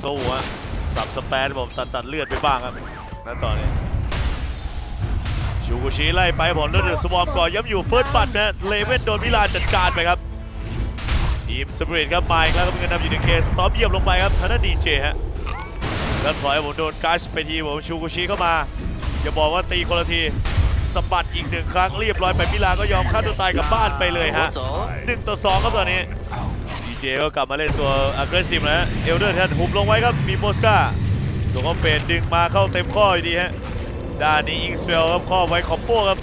โซ่ฮะสับสแปนผมตัดตัดเลือดไปบ้างครับณตอนนี้ชูกุชิไล่ไปผมแล้วเดือดสวอมก่อนย้ำอยู่เฟิร์สบัตนะเลเว่นโดนมิลานจัดการไปครับทีมสปริตครับมาอีกแล้วก็มีเงินนำอยู่หนึ่งเคสต็อปเยี่ยมลงไปครับทางด้านดีเจฮะแล้วถอยผมโดนกัชไปทีผมชูกุชิเข้ามาอย่าบอกว่าตีคนละทีสะบัดอีกหนึ่งครั้งเรียบร้อยไปมิลานก็ยอมฆ่าตัวตายกลับบ้านไปเลยฮะ。หนึ่งต่อสองครับตอนนี้ เจก็กลับมาเล่นตัว aggressive นะฮะเอลเดอร์แทนหุบลงไว้ครับมีโมสกาส่งคอมเฟนดึงมาเข้าเต็มข้ออยู่ดีฮะด้านนี้อิงสเวลครับข้อไว้คอมโบครับ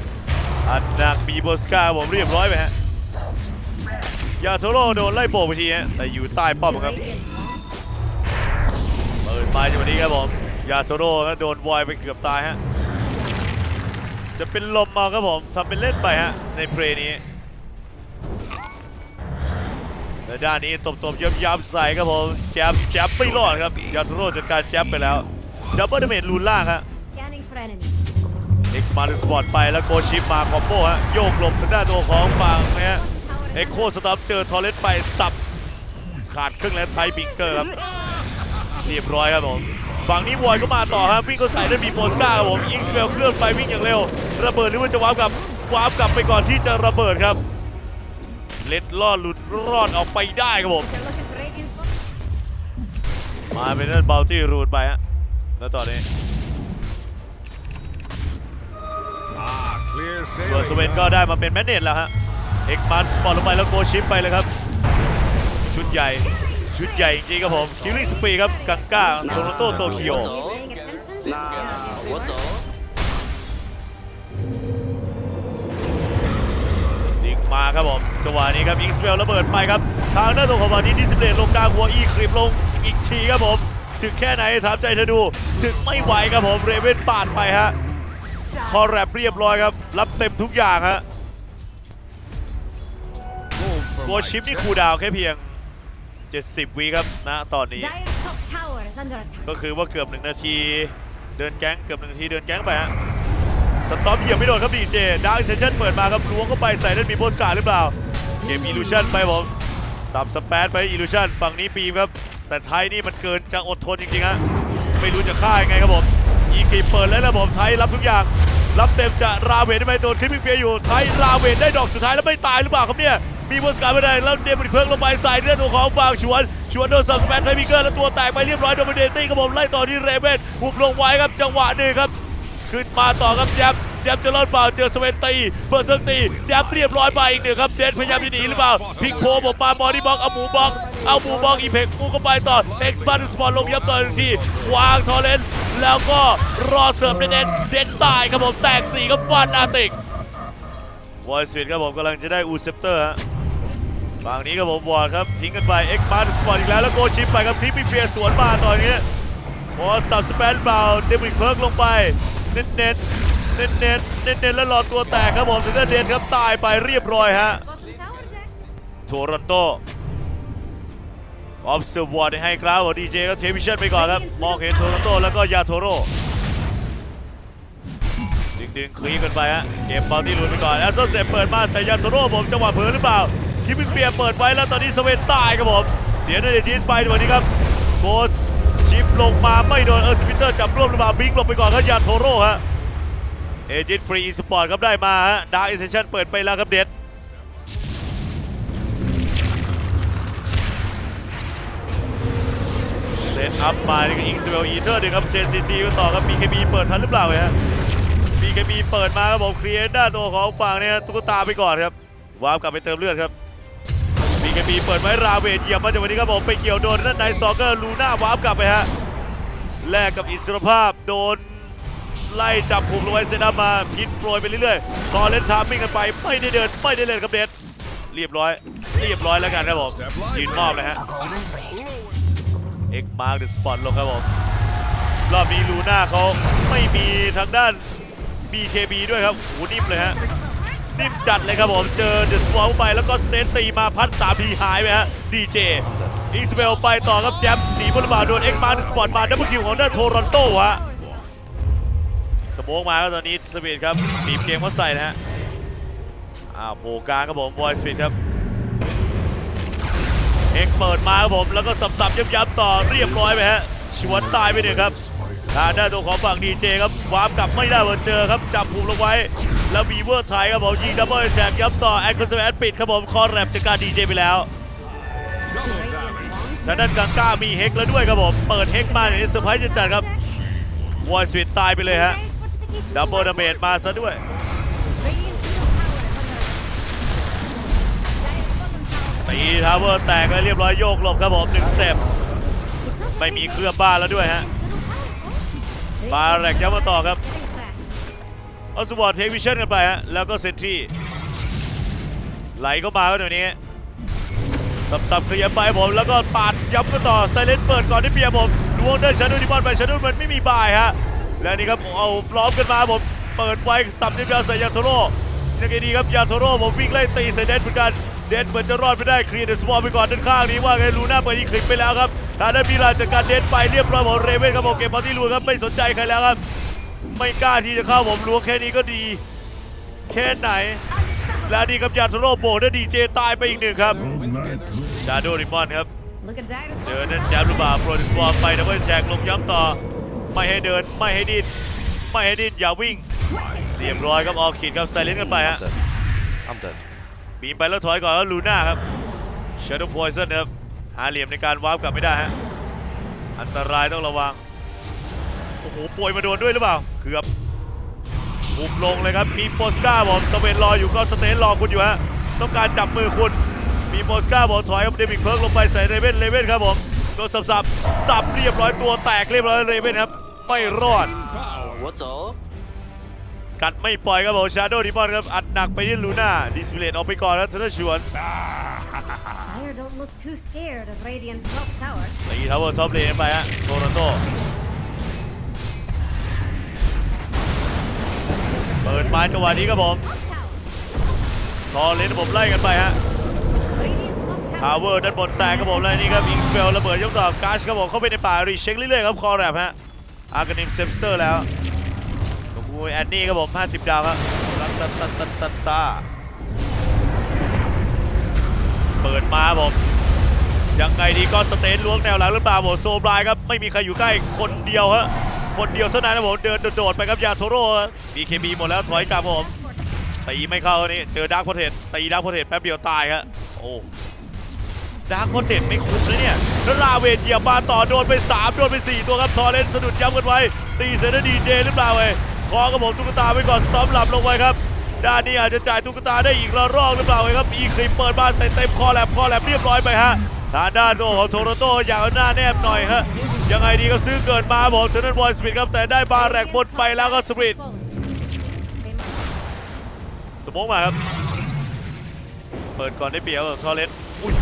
อันหนักมีโมสกาผมเรียบร้อยไปฮะยาโทโร่โดนไล่โบกไปทีฮะแต่อยู่ใต้ป้อมครับเปิดไปจังหวะนี้ครับผมยาโทโร่ก็โดนวอยไปเกือบตายฮะจะเป็นลมมาครับผมทำเป็นเล่นไปฮะในเพลนี้ และด้านนี้ตบๆย้ำๆใส่ครับผมแจ๊บแจ๊บไม่รอดครับยาทูโร่จัดการแจ๊บไปแล้วดับเบิลเดเมจลูนล่างฮะ Scanning for enemies. เอ็กซ์มาร์สปอร์ตไปแล้วโกชิปมาคอมโบฮะโยกหลบทางด้านตัวของฝั่งนะฮะ Tower is เอ็กโคสตอปเจอทอร์เรสไปสับขาดครึ่งแล้วไทยบิงเกอร์ครับเรียบร้อยครับผมฝั่งนี้วอยก็มาต่อครับวิ่งเข้าใส่ด้วยมีโมสกาครับผมอิงสเวลเคลื่อนไปวิ่งอย่างเร็ว ระเบิดหรือว่าจะวาร์ปกลับวาร์ปกลับไปก่อนที่จะระเบิดครับ เล็ดลอดหลุดรอดออกไปได้ครับผม They're looking for Radiant's bottom. มาเป็นนั่นเบลตี้รูดไปฮะ แล้วตอนนี้ Ah, clear ส่วนส sailing. เวนก็ได้มาเป็นแมนเนตแล้วฮะ เอ็กมันสปอร์ตลงไปแล้วโกชิปไปเลยครับ ชุดใหญ่ชุดใหญ่จริงๆครับผมคิวลิ่งสปีครับกังก้าโตโรโตโตเกียว มาครับผมจังหวะนี้ครับอิงสเปลระเบิดไปครับ ทางด้านตรงของบอลนี้ดิสเพลนลงกลางหัวอีคลิปลงอีกทีครับผมถึงแค่ไหนถามใจเธอดู ถึงไม่ไหวครับผมเรเวนปาดไปฮะคอแรปเรียบร้อยครับ รับเต็มทุกอย่างฮะ Move for โก my ชิปนี่ jet. คูลดาวน์แค่เพียง 70 วิครับนะตอนนี้ Dire's top tower is under attack. ก็คือว่าเกือบ1นาที เดินแก๊งเกือบ1นาทีเดินแก๊งไปฮะ สต็อปเหยียบไม่โดนครับดีเจดาร์กเซชั่นเปิดมาครับล้วงเข้าไปใส่นั่นมีโพสการ์หรือเปล่า เกมอิลูชันไปผมสับสเปซไปอิลูชันฝั่งนี้ปีมครับ แต่ไทยนี่มันเกินจะอดทนจริงๆฮะไม่รู้จะฆ่ายังไงครับผมอีกีเปิดแล้วนะผมไทยรับทุกอย่าง รับเต็มจะราเวทได้ไหมโดนคลิปเฟียอยู่ไทยราเวทได้ดอกสุดท้ายแล้วไม่ตายหรือเปล่าครับเนี่ยมีโพสการ์ไม่ได้แล้วเดมิดเพิร์กลงไปใส่เลือดของฟางชวนชวนโดนสับสเปซไทยมิเกอร์แล้วตัวแตกไปเรียบร้อยโดนเดนตี้ครับผมไล่ต่อที่เรเวนหุบลงไว้ครับจังหวะหนึ่งครับ ขึ้นมาต่อครับแจ๊บแจ๊บจะรอดเปล่าเจอสเวนตีเบอร์เซิร์กตีแจ๊บเรียบร้อยไปอีกหนึ่งครับเดนพยายามจะหนีหรือเปล่าพิกโพบอกมามอนี่บล็อกเอาหมูบล็อกเอาหมูบล็อกอีเพ็กมูเข้าไปต่อเอ็กซ์บัตสปอร์ตลงยับต่อหนึ่งทีวางทอร์เรนต์แล้วก็รอเสิร์ฟเดนเดนเดนตายครับผมแตกสี่ครับฟันอาติกวอยสวิตครับผมกำลังจะได้อูเซปเตอร์ฮะฝั่งนี้ครับผมวอร์ดครับทิ้งกันไปเอ็กซ์บัตสปอร์ตอีกแล้วแล้วโกชิปไปครับคลิปเฟียสวนมาตอนนี้พอสับสเปนเปล่าเดมิกเพิร์กลงไป เน้นเน้นเน้นเน้นเน้นเน้นแล้วรอตัวแตกครับผมถึงจะเด่นครับตายไปเรียบร้อยฮะโทรอนโตออฟเซอร์วอร์ดให้ครับดีเจก็เทวิชั่นไปก่อนครับ มองเห็นโทรอนโตแล้วก็ยาโทโรดึงดึงคลีกันไปฮะเกมบอลที่หลุดไปก่อนแอสโซเซเปิดมาใส่ยาโทโรผมจังหวะเผลอหรือเปล่าคิมิเปียเปิดไว้แล้วตอนนี้สเวนตายครับผมเสียเนเดชินไปวันนี้ครับโกสชิป ลงมาไม่โดนเออร์สปิเตอร์จับรวบหรือเปล่าบิงลงไปก่อนครับยาโทโร่ฮะเอจิตฟรีสปอร์ตครับได้มาฮะดาร์กอินเซชันเปิดไปแล้วครับเด็ดเซตอัพมานี่ก็อิงสเวลอีเทอร์ดึงครับเจนซีซีก็ต่อครับ BKB เปิดทันหรือเปล่าฮะ BKB เปิดมาครับผมเคลียร์ด้านตัวของฝั่งเนี่ยตุ๊กตาไปก่อนครับวาร์ปกลับไปเติมเลือดครับ BKB เปิดไว้ราเวทเหยียบมาจากวันนี้ครับผมไปเกี่ยวโดนด้านในซอกเกอร์ลูน่าวาร์ปกลับไปฮะ แลกกับอิสรภาพโดนไล่จับผูกลงไว้เซนับมาพินโปรยไปเรื่อยๆซอเล่นทามมิ่งกันไปไม่ได้เดินไม่ได้เล่นครับเด็ดเรียบร้อย เรียบร้อยแล้วกันครับผมยืนมอบเลยฮะเอ็กมาร์กเดอะสปอตลงครับผมรอบนี้ลูน่าเขาไม่มีทางด้าน BKB ด้วยครับโหนิ่มเลยฮะนิ่มจัดเลยครับผม เจอเดอะสวอลไปแล้วก็สเตนตีมาพัด3ทีหายไปฮะดีเจอิสเบลไปต่อครับแจมหนีบ อลบาโดนเอ็กมาร์กเดอะสปอตมาดับเบิลคิวของด้านโทรอนโตฮะสโมกมาครับตอนนี้สปีดครับบีบเกมเขาใส่นะฮะอ้าวโผล่กลางครับผมบอยสปีดครับเอ็กเปิดมาครับผมแล้วก็สับๆย้ำๆต่อเรียบร้อยไปฮะชวนตายไปหนึ่งครับทางด้านตัวของฝั่งดีเจครับวาร์ปกลับไม่ได้เหมือนเจอครับจับผูกลงไว้ แล้ววีเวอร์ไทยครับผมยิงดับเบิลแจกย้ำต่อแอคคอนเซปปิดครับผมคอแรปจากการดีเจไปแล้ว ทางด้านกังก้ามีเฮกแล้วด้วยครับผม เปิดเฮกมาอย่างนี้เซอร์ไพรส์จัดๆครับวอยสวิตตายไปเลยฮะดับเบิลดาเมจมาซะด้วย ตีทาวเวอร์แตกไปเรียบร้อยโยกหลบครับผมหนึ่งสเต็ปไม่มีเครือบ้านแล้วด้วยฮะ Middle tower. มาแรกย้ำมาต่อครับ Getting crashed. เอาสปอร์ตเทควิชั่นกันไปฮะแล้วก็เซนทรีไหลเข้ามาก็เดี๋ยวนี้ สับๆเคลียร์ไปผมแล้วก็ปาดย้ำกันต่อไซเลนเปิดก่อนที่เปียผมล้วงได้ชันดูดิบอลไปชันดูมันไม่มีบายฮะและนี่ครับเอาล้อมกันมาผมเปิดไว้สับนิดเดียวใส่ยาโทโร่ยังไงดีครับยาโทโร่ผมวิ่งไล่ตีใส่เดนเหมือนกันเดนเหมือนจะรอดไปได้เคลียร์เดสปอร์ไปก่อนด้านข้างนี้ว่าไงลูน่าเปิดที่คลิปไปแล้วครับทางด้านมีราจัดการเดนไปเรียบร้อยผมเรเวนครับผมเก็บบอลที่ลูครับไม่สนใจใครแล้วครับไม่กล้าที่จะเข้าผมล้วงแค่นี้ก็ดีแค่ไหน และนี่ครับยาโทโร่โบกและดีเจตายไปอีกหนึ่งครับชาโดริมอนครับ Look at Dire's เจอ bottom นั่น tower. แชมป์หรือเปล่าโปรดิสวอร์ไปดับเบิลแจกลงย้ำต่อ ไม่ให้เดินไม่ให้ดิ้นไม่ให้ดิ้นอย่าวิ่ง เรียบร้อยครับออกขีดครับไซเลนกันไปฮะ I'm dead. บีมไปแล้วถอยก่อนแล้วลูน่าครับชาโดว์พอยซ์ครับหาเหลี่ยมในการวาร์ปกลับไม่ได้ฮะอันตรายต้องระวังโอ้โหป่วยมาโดนด้วยหรือเปล่าเกือบ มุมลงเลยครับ มีโปสก้าบอกสเวนรออยู่ก็สเตนรอคุณอยู่ฮะ ต้องการจับมือคุณ มีโปสก้าบอกถอยครับเดวิดเพิร์กลงไปใส่เรเว่นเรเว่นครับผมโดนสับสับสับเรียบร้อยตัวแตกเรียบร้อยเรเว่นครับ ไม่รอด Power. What's up? กัดไม่ปล่อยครับผมชาโดว์ดิมอนครับ อัดหนักไปที่ลูน่าดิสเพลตออกไปก่อนครับเทเลชวน Dire don't look too scared of Radiant's top tower. ตีทาวเวอร์ท็อปเลนไปฮะโทรอนโต ปิดมาจังหวะนี้ครับผม Top tower. ทอเลนผมไล่กันไปฮะทาวเวอร์ด้านบนแตกครับผมแล้วนี่ครับอิงสเปลระเบิดยกดอกกาชครับผมเข้าไปในป่ารีเช็คเรื่อยๆครับคอแรปฮะอาร์กานิมเซมสเตอร์แล้วตรงกูแอนนี่ครับผม 50 ดาวครับตาตาตาตาตาเปิดมาผมยังไงดีก็สเตนล้วงแนวหลังหรือเปล่าผมโซบรายครับไม่มีใครอยู่ใกล้คนเดียวฮะคนเดียวเท่านั้นนะผมเดินโดดๆไปครับยาโทโร่ บีเคบีหมดแล้วถอยกลับผมตีไม่เข้านี่เจอดาร์คโพเทนตีดาร์คโพเทนแป๊บเดียวตายฮะโอ้ดาร์คโพเทนไม่คุ้มเลยเนี่ยแล้วลาเวนเหยียบมาต่อโดนไป 3 โดนไป 4 ตัวครับทอเลนสะดุดย้ำกันไว้ ตีเซนดีเจหรือเปล่าเว้ยคอกับผมตุ๊กตาไปก่อนสตอมหลับลงไปครับด้านนี้อาจจะจ่ายตุ๊กตาได้อีกระรอกหรือเปล่าเว้ยครับอีคลิปเปิดบ้านใส่เต็มคอแลบคอแลบเรียบร้อยไปฮะทางด้านโลของโทโรโตอยากเอาหน้าแนบหน่อยฮะยังไงดีก็ซื้อเกินมาบอกเทนนันบอยสปิดครับแต่ได้บาแรกบนไปแล้วก็สปิด สโมกมาครับ เปิดก่อนได้เปรียบกับทอเลนอุ้ย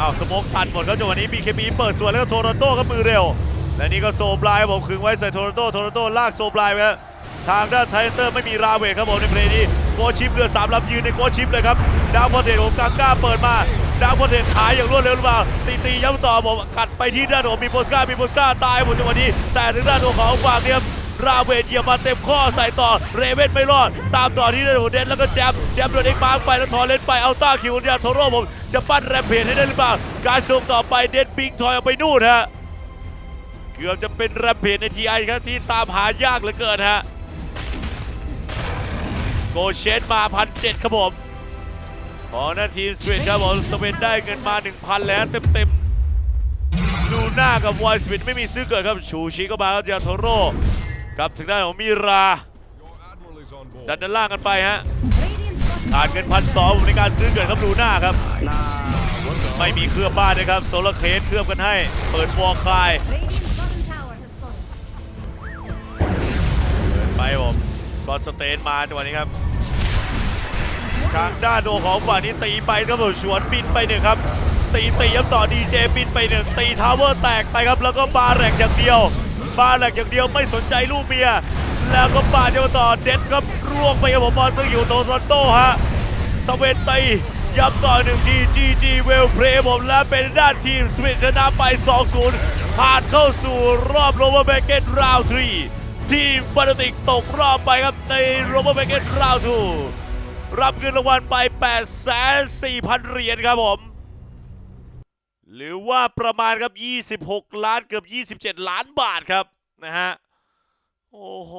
อ้าวสโมกตันหมดครับจังหวะนี้ BKB เปิดสวนแล้วก็โทรโต้ครับมือเร็ว และนี่ก็โซบลายผมขึงไว้ใส่โทรโต้โทรโต้ลากโซบลายไปครับทางด้านไทเตอร์ไม่มีราเวทครับผมในเพลย์นี้โกชิปเรือสามลำยืนในโกชิปเลยครับ ดาวพอเทนของกาก้าเปิดมา ดาวพอเทนหายอย่างรวดเร็วหรือเปล่าตีตีย้ำต่อผมกัดไปที่ด้านของมีโปสกามีโปสกาตายหมดจังหวะนี้ แต่ถึงด้านตัวของฝั่งเนี่ย ราเวทเหยียบมาเต็มข้อใส่ต่อเรเวนไม่รอด ตามต่อที่ด้านของเดนแล้วก็แจมแจมโดนเอ็กมาร์ไปแล้วทอเลนไปเอาต้าคิวเนี่ยโทโร่ผมจะปั้นแรมเพจให้ได้หรือเปล่าการส่งต่อไปเดนปิงทอยออกไปนู่นฮะเกือบจะเป็นแรมเพจในทีไอครับที่ตามหายากเหลือเกินฮะโกเชนมาพันเจ็ดครับผมของหน้าทีมสวีทครับผมสวีทได้เงินมา 1,000 แล้วเต็มๆลูน่ากับวอยสวีทไม่มีซื้อเกิดครับ ชูชิก็มาครับยาโทโร่ กับถึงด้านของมิรา Your admiral is on board. ดันด้านล่างกันไปฮะ Radiant's bottom ขาดเงินพันสองในการซื้อเกิดครับลูน่าครับ What's up? ไม่มีเคลือบบ้านนะครับโซลาร์เคสเคลือบกันให้ เปิดวอลคลาย Radiant's bottom tower has fallen. ไปครับผมก็สเตนมาจังหวะนี้ครับทางด้านโดของฝั่งนี้ตีไปครับผมชวนบินไปหนึ่งครับตีตีครับต่อดีเจบินไปหนึ่งตีทาวเวอร์แตกไปครับแล้วก็บาแรกอย่างเดียว บาแรกอย่างเดียวไม่สนใจลูกเมีย แล้วก็บาจะมาต่อเด็ดครับร่วงไปครับผมบอลซึ่งอยู่โตรอนโตฮะสเวนตีย้ำต่อหนึ่งทีจีจีเวลเพลย์ผมและเป็นด้านทีมสวิตชนะไป 2-0 ผ่านเข้าสู่รอบโรเบอร์เบเกตราวทรีทีมฟานาติกตกรอบไปครับในโรเบอร์เบเกตราวทูรับเงินรางวัลไป 8 4 0 0 0 เหรียญครับผม หรือว่าประมาณครับ 26 ล้านเกือบ 27 ล้านบาทครับนะฮะ โอ้โห